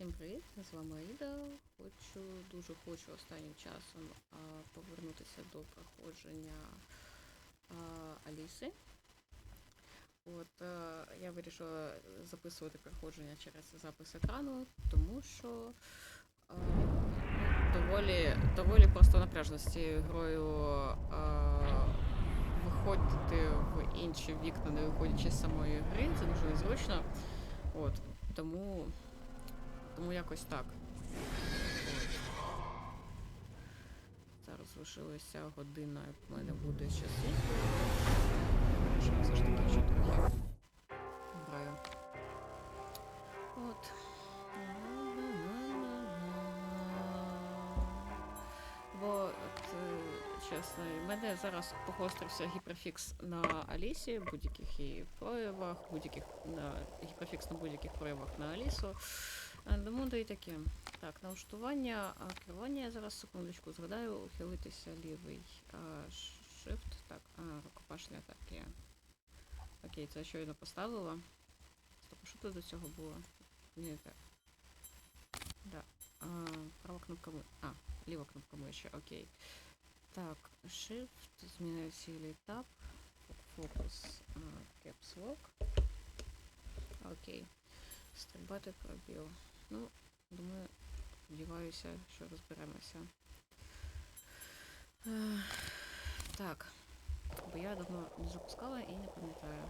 Всім привіт! З вами Аїда. Хочу, дуже хочу останнім часом а, повернутися до проходження а, Аліси. От е, я вирішила записувати проходження через запис екрану, тому що а, ну, доволі, доволі просто напряжно з цією грою а, виходити в інші вікна, не виходячи з самої гри. Це дуже незручно. От, тому тому якось так. Зараз лишилася година, як в мене буде часу. Що я граю. От. Бо, от, е, чесно, в мене зараз погострився гіперфікс на Алісі, будь-яких її проявах, будь-яких на гіперфікс на будь-яких проявах на Алісу. Е, Тому да і таке. Так, налаштування, керування я зараз секундочку згадаю, ухилитися лівий а, shift. Так, а, рукопашне атаки. Окей, це я щойно поставила. Стоп, що тут до цього було? Не так. Да. А, права кнопка ми. А, ліва кнопка миші, окей. Так, Shift, зміна цілі Tab, фокус, Caps Lock. Окей. Стрибати пробіл. Ну, думаю, сподіваюся, що розберемося. Так. Бо я давно не запускала і не пам'ятаю.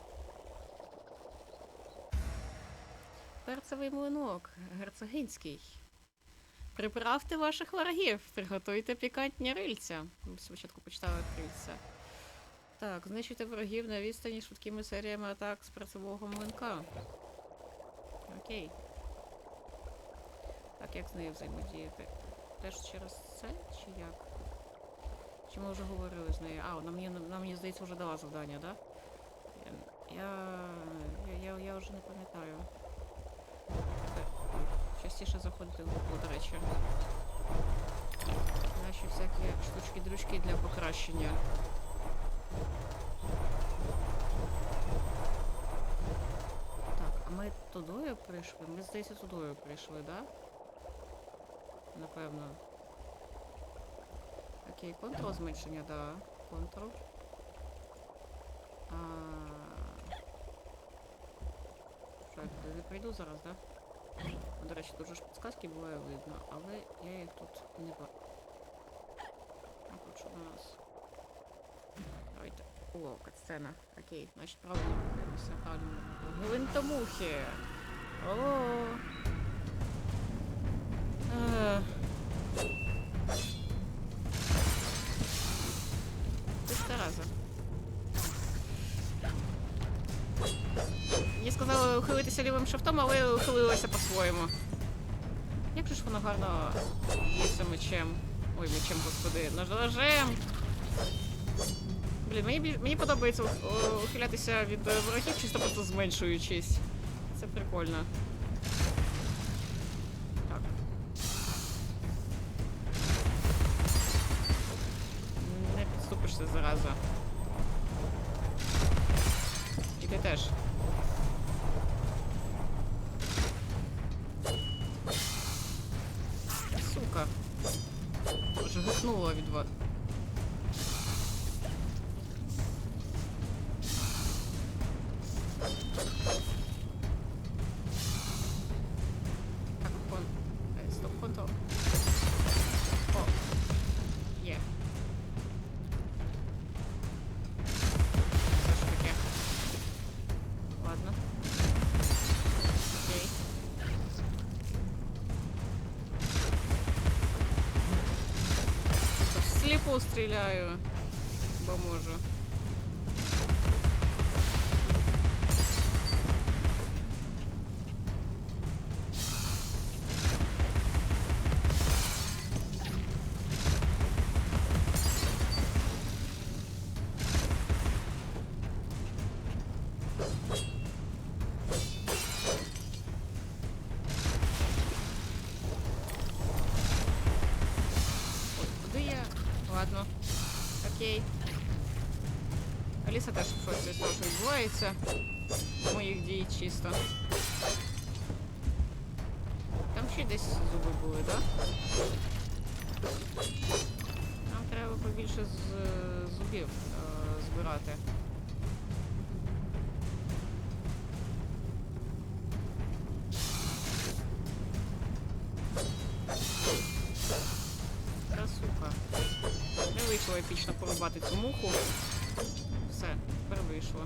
Перцевий млинок, герцогинський. Приправте ваших ворогів, приготуйте пікантні рильця. Спочатку почитала рильця. Так, знищуйте ворогів на відстані швидкими серіями атак з перцевого млинка. Окей. Так, як з нею взаємодіяти? Теж через це чи як? Чи ми вже говорили з нею? А, вона мені, вона мені здається, вже дала завдання, так? Да? Я, я, я, я вже не пам'ятаю. Частіше заходити в групу, до речі. Наші всякі штучки-дрючки для покращення. Так, а ми тудою прийшли? Ми, здається, тудою прийшли, да? Напевно. Окей, контрол зменшення, да. Контрол. А... Що, я не прийду зараз, да? До речі, тут ж підсказки буває видно, але я їх тут не бачу. Що у нас? Давайте. О, катсцена. Окей, значить правильно рухаємося. Правильно. Гвинтомухи. О. Ти зараза. Мені сказали ухилитися лівим шифтом, але ухилилася по-своєму. Як же ж воно гарно б'ється мечем. Ой, мечем, господи, ножем. Блін, мені, мені подобається ухилятися від ворогів, чисто просто зменшуючись. Це прикольно. Зараза. І ти теж. Сука. Вже гукнула від вас. Тут стріляю. Бо можу. Аліса теж з того, відбувається. Моїх дій чисто. Там ще десь зуби були, так? Нам треба побільше з е, зубів е, збирати. Красуха. Не вийшло епічно порубати цю муху. Все, тепер вийшло.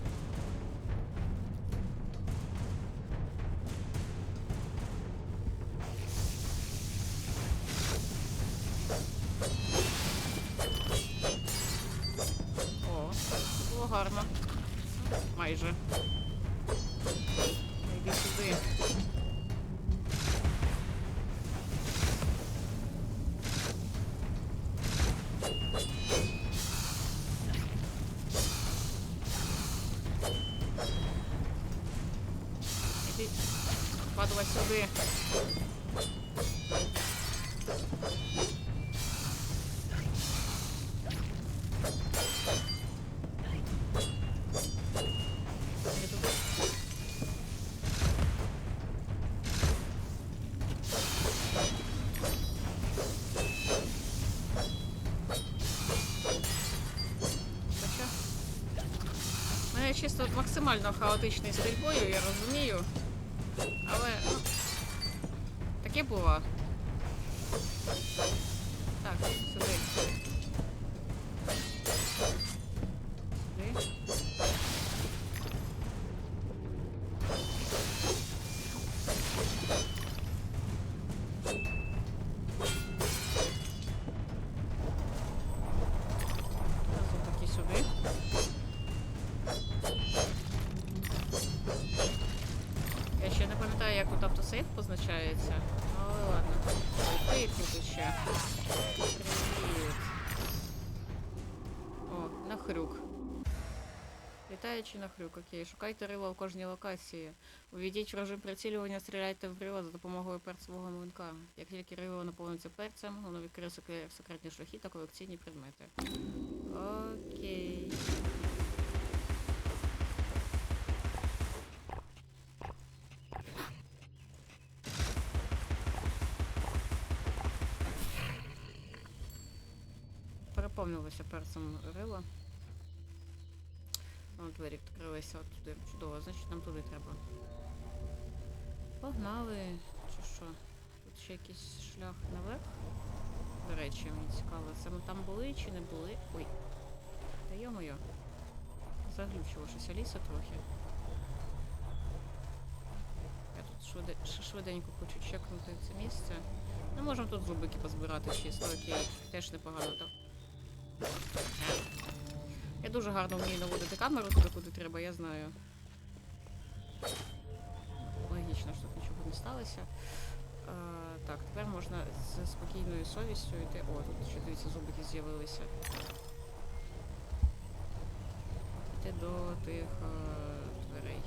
О, було гарно. Майже. Йди сюди. Падала сюди. Я тут- Хоча... У мене чисто максимально хаотичний стиль бою, я розумію. Таке було. Так. Сюди. Літаючи на хрюк, окей. Шукайте рила в кожній локації. Увійдіть в режим прицілювання, стріляйте в рила за допомогою перцевого млинка. Як тільки рило наповниться перцем, воно відкриє секре- секретні шляхи та колекційні предмети. Окей. Переповнилося перцем рила. Двері відкрилися от туди. Чудово, значить нам туди треба. Погнали. Чи що? Тут ще якийсь шлях наверх. До речі, мені цікаво, це ми там були чи не були? Ой. Та йо-моє. Заглючило щось Аліса трохи. Я тут швиде... швиденько хочу чекнути це місце. Ми можемо тут зубики позбирати чисто, окей. Теж непогано так. Я дуже гарно вмію наводити камеру туди, куди треба, я знаю. Логічно, що тут нічого не сталося. Е, так, тепер можна з спокійною совістю йти. О, тут ще дивіться, зубики з'явилися. Йти до тих е, дверей.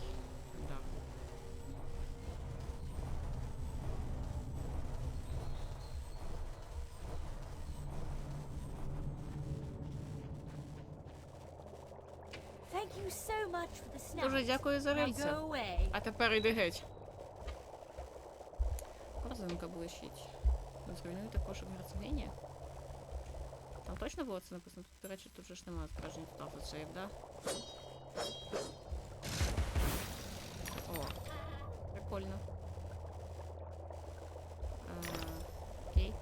Дуже дякую за away. А тепер іди геть. Корзинка блищить. Зруйнуйте кошик герцогині. Там точно було це написано? Тут, до речі, тут же ж немає справжніх автосейв, да? О, прикольно. Е, Окей.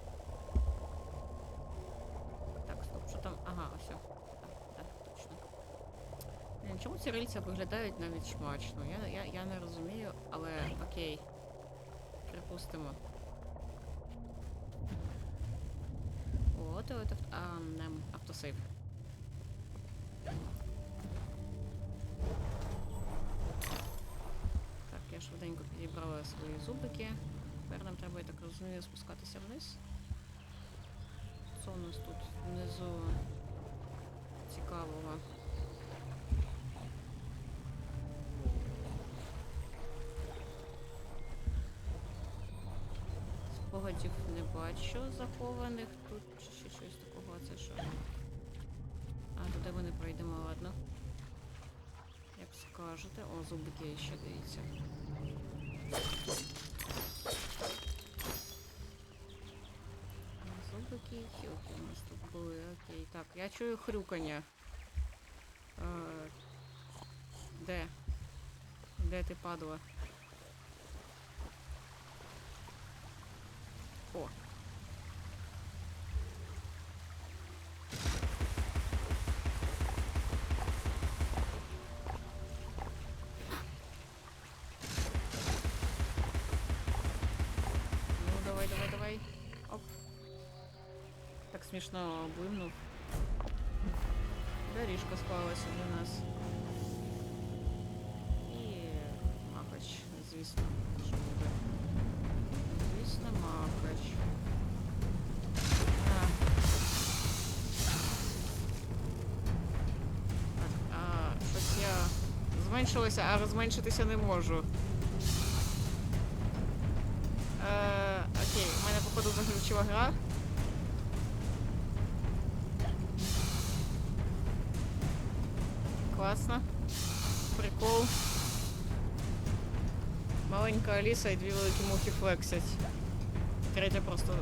Так, стоп, що там? Ага, ось. Так, так, точно. Блін, Чому ці рильця виглядають навіть смачно? Я, я, я не розумію, але окей. Припустимо. От, от, от, а, не, автосейв. Так, я швиденько підібрала свої зубики. Тепер нам треба, я так розумію, спускатися вниз. Що у нас тут внизу цікавого? Спогадів не бачу захованих тут ще щось такого, це що? А, туди ми не пройдемо, ладно. Як скажете. О, зубики ще дивіться. Які хілки у нас тут були? Окей, так, я чую хрюкання. Е, де? Де ти падала? О. Ну, давай, давай, давай. Оп. Так смішно блимнув. Доріжка склалася для нас. Зменшилася, а розменшитися не можу. Е, окей, у мене походу заглючила гра. Класно. Прикол. Маленька Аліса і дві великі мухи флексять. Третя просто.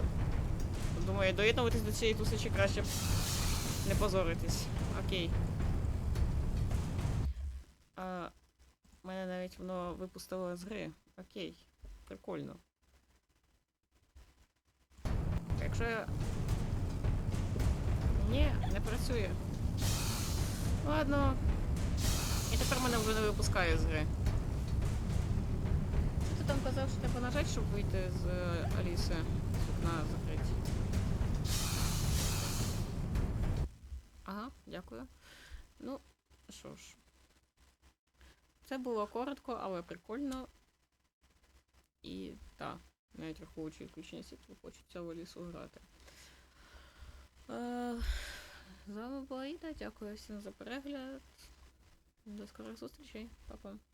Думаю, доєднуватись до цієї тусичі краще б не позоритись. Окей. А, мене навіть воно з гри. Окей. Прикольно. Якщо я. Ні, не працює. Ладно. І тепер мене вже не випускає з гри. Що ти там казав, що треба нажати, щоб вийти з е, Аліси з вікна закрити? Ага, дякую. Ну, що ж. Це було коротко, але прикольно. І так, навіть враховуючи відключення світла, хочеться в лісу грати. Е, з вами була Іда, дякую всім за перегляд. До скорих зустрічей. Па-па.